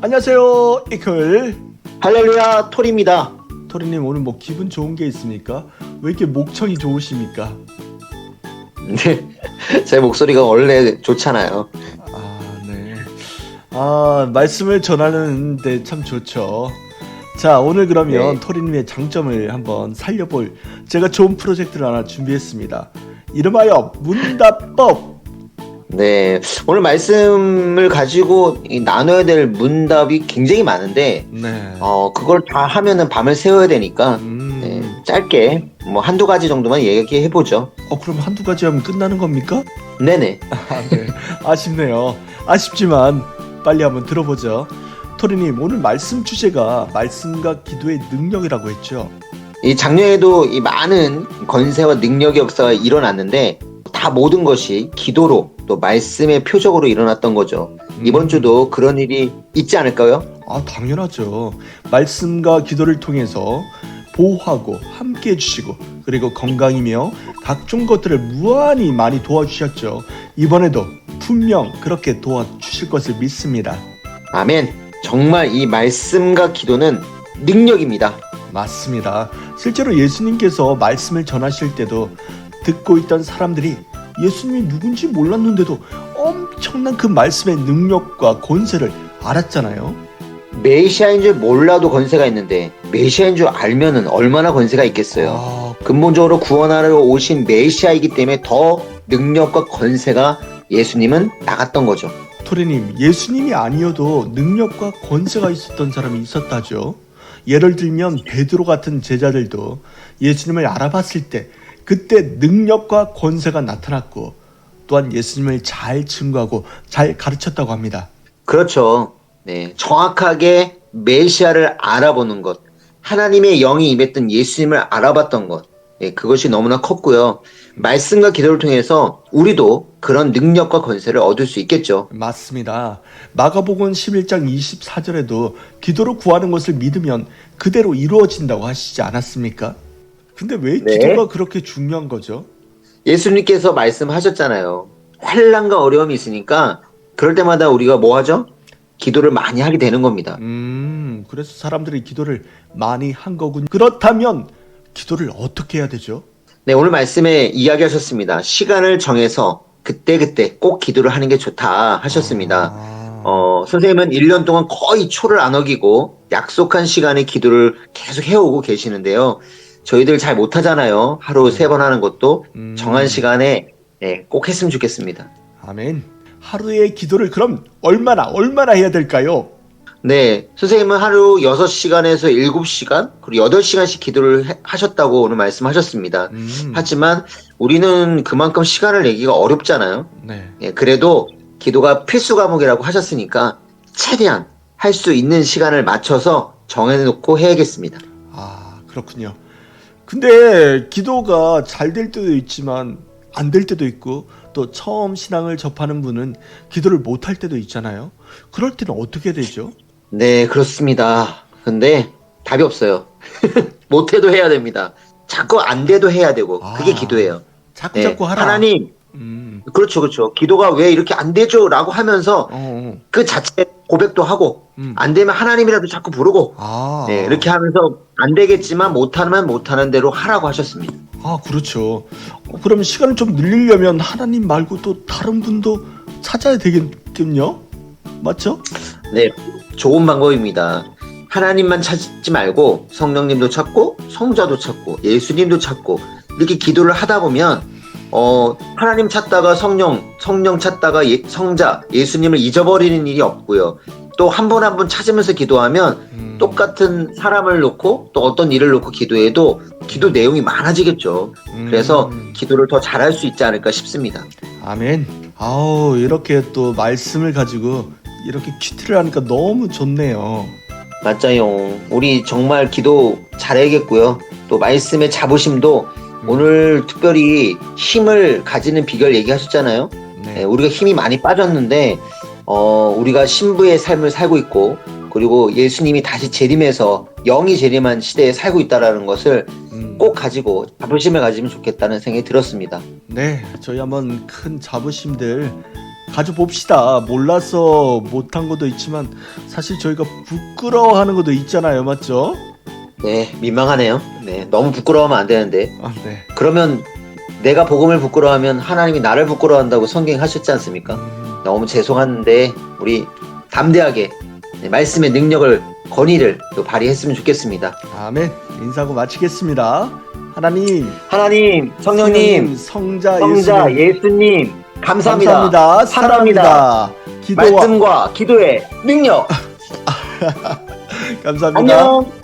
안녕하세요 이클 할렐루야 톨입니다. 토리님 오늘 뭐 기분 좋은 게 있습니까? 왜 이렇게 목청이 좋으십니까? 네, 제 목소리가 원래 좋잖아요. 아 네. 아 말씀을 전하는데 참 좋죠. 자 오늘 그러면 네. 토리님의 장점을 한번 살려볼 제가 좋은 프로젝트를 하나 준비했습니다. 이름하여 문답법. 네, 오늘 말씀을 가지고 이 나눠야 될 문답이 굉장히 많은데, 네. 어, 그걸 다 하면은 밤을 새워야 되니까, 음. 네, 짧게 뭐 한두 가지 정도만 얘기해 보죠. 어 그럼 한두 가지 하면 끝나는 겁니까? 네네. 아, 네. 아쉽네요. 아쉽지만 빨리 한번 들어보죠. 토리님 오늘 말씀 주제가 말씀과 기도의 능력이라고 했죠. 이 작년에도 이 많은 건세와 능력의 역사가 일어났는데, 다 모든 것이 기도로 또 말씀의 표적으로 일어났던 거죠. 이번 주도 그런 일이 있지 않을까요? 아 당연하죠. 말씀과 기도를 통해서 보호하고 함께 해주시고 그리고 건강이며 각종 것들을 무한히 많이 도와주셨죠. 이번에도 분명 그렇게 도와주실 것을 믿습니다. 아멘. 정말 이 말씀과 기도는 능력입니다. 맞습니다. 실제로 예수님께서 말씀을 전하실 때도 듣고 있던 사람들이 예수님이 누군지 몰랐는데도 엄청난 그 말씀의 능력과 권세를 알았잖아요. 메시아인 줄 몰라도 건세가 있는데 메시아인 줄 알면은 얼마나 건세가 있겠어요. 아, 근본적으로 구원하러 오신 메시아이기 때문에 더 능력과 건세가 예수님은 나갔던 거죠. 토리님, 예수님이 아니어도 능력과 권세가 있었던 사람이 있었다죠. 예를 들면 베드로 같은 제자들도 예수님을 알아봤을 때 그때 능력과 권세가 나타났고 또한 예수님을 잘 증거하고 잘 가르쳤다고 합니다. 그렇죠. 네, 정확하게 메시아를 알아보는 것, 하나님의 영이 임했던 예수님을 알아봤던 것, 네, 그것이 너무나 컸고요. 말씀과 기도를 통해서 우리도 그런 능력과 건세를 얻을 수 있겠죠. 맞습니다. 마가복음 11장 24절에도 기도로 구하는 것을 믿으면 그대로 이루어진다고 하시지 않았습니까? 근데 왜 네. 기도가 그렇게 중요한 거죠? 예수님께서 말씀하셨잖아요. 환란과 어려움이 있으니까 그럴 때마다 우리가 뭐 하죠? 기도를 많이 하게 되는 겁니다. 음, 그래서 사람들이 기도를 많이 한 거군. 그렇다면 기도를 어떻게 해야 되죠? 네, 오늘 말씀에 이야기하셨습니다. 시간을 정해서 그때그때 꼭 기도를 하는 게 좋다 하셨습니다. 아, 어, 선생님은 1년 동안 거의 초를 안 어기고 약속한 시간에 기도를 계속 해오고 계시는데요. 저희들 잘 못하잖아요. 하루 세 번 하는 것도 음. 정한 시간에 네, 꼭 했으면 좋겠습니다. 아멘. 하루의 기도를 그럼 얼마나 얼마나 해야 될까요? 네, 선생님은 하루 6시간에서 7시간, 그리고 8시간씩 기도를 해- 하셨다고 오늘 말씀하셨습니다. 음, 하지만 우리는 그만큼 시간을 내기가 어렵잖아요. 네. 예, 그래도 기도가 필수 과목이라고 하셨으니까 최대한 할 수 있는 시간을 맞춰서 정해놓고 해야겠습니다. 아, 그렇군요. 근데 기도가 잘 될 때도 있지만 안 될 때도 있고 또 처음 신앙을 접하는 분은 기도를 못 할 때도 있잖아요. 그럴 때는 어떻게 되죠? 네, 그렇습니다. 근데 답이 없어요. 못해도 해야 됩니다. 자꾸 안 돼도 해야 되고, 그게 아, 기도예요. 자꾸 네, 자꾸 하라. 하나님, 음. 그렇죠, 그렇죠. 기도가 왜 이렇게 안 되죠? 라고 하면서 어, 어. 그 자체 고백도 하고, 음. 안 되면 하나님이라도 자꾸 부르고, 아. 네, 이렇게 하면서 안 되겠지만 못하면 못하는 대로 하라고 하셨습니다. 아, 그렇죠. 어, 그럼 시간을 좀 늘리려면 하나님 말고 또 다른 분도 찾아야 되겠군요. 맞죠? 네, 좋은 방법입니다. 하나님만 찾지 말고 성령님도 찾고 성자도 찾고 예수님도 찾고 이렇게 기도를 하다 보면 어 하나님 찾다가 성령 성령 찾다가 예- 성자 예수님을 잊어버리는 일이 없고요. 또한분한분 찾으면서 기도하면 음. 똑같은 사람을 놓고 또 어떤 일을 놓고 기도해도 기도 내용이 많아지겠죠. 음. 그래서 기도를 더 잘할 수 있지 않을까 싶습니다. 아멘. 아우, 이렇게 또 말씀을 가지고 이렇게 퀴트를 하니까 너무 좋네요. 맞아요. 우리 정말 기도 잘해야겠고요. 또 말씀의 자부심도 음. 오늘 특별히 힘을 가지는 비결 얘기하셨잖아요. 네, 네. 우리가 힘이 많이 빠졌는데 어, 우리가 신부의 삶을 살고 있고 그리고 예수님이 다시 재림해서 영이 재림한 시대에 살고 있다라는 것을 음. 꼭 가지고 자부심을 가지면 좋겠다는 생각이 들었습니다. 네, 저희 한번 큰 자부심들 가져봅시다. 몰라서 못한 것도 있지만 사실 저희가 부끄러워하는 것도 있잖아요, 맞죠? 네, 민망하네요. 네, 너무 부끄러워하면 안 되는데. 아, 네. 그러면 내가 복음을 부끄러워하면 하나님이 나를 부끄러워한다고 성경에 하셨지 않습니까? 음, 너무 죄송한데 우리 담대하게 네, 말씀의 능력을 건의를 또 발휘했으면 좋겠습니다. 아멘. 인사하고 마치겠습니다. 하나님, 하나님, 성령님, 성자, 성자, 예수님, 예수님, 감사합니다. 감사합니다. 사랑합니다. 사랑합니다. 기도와 말씀과 기도의 능력. 감사합니다. 안녕.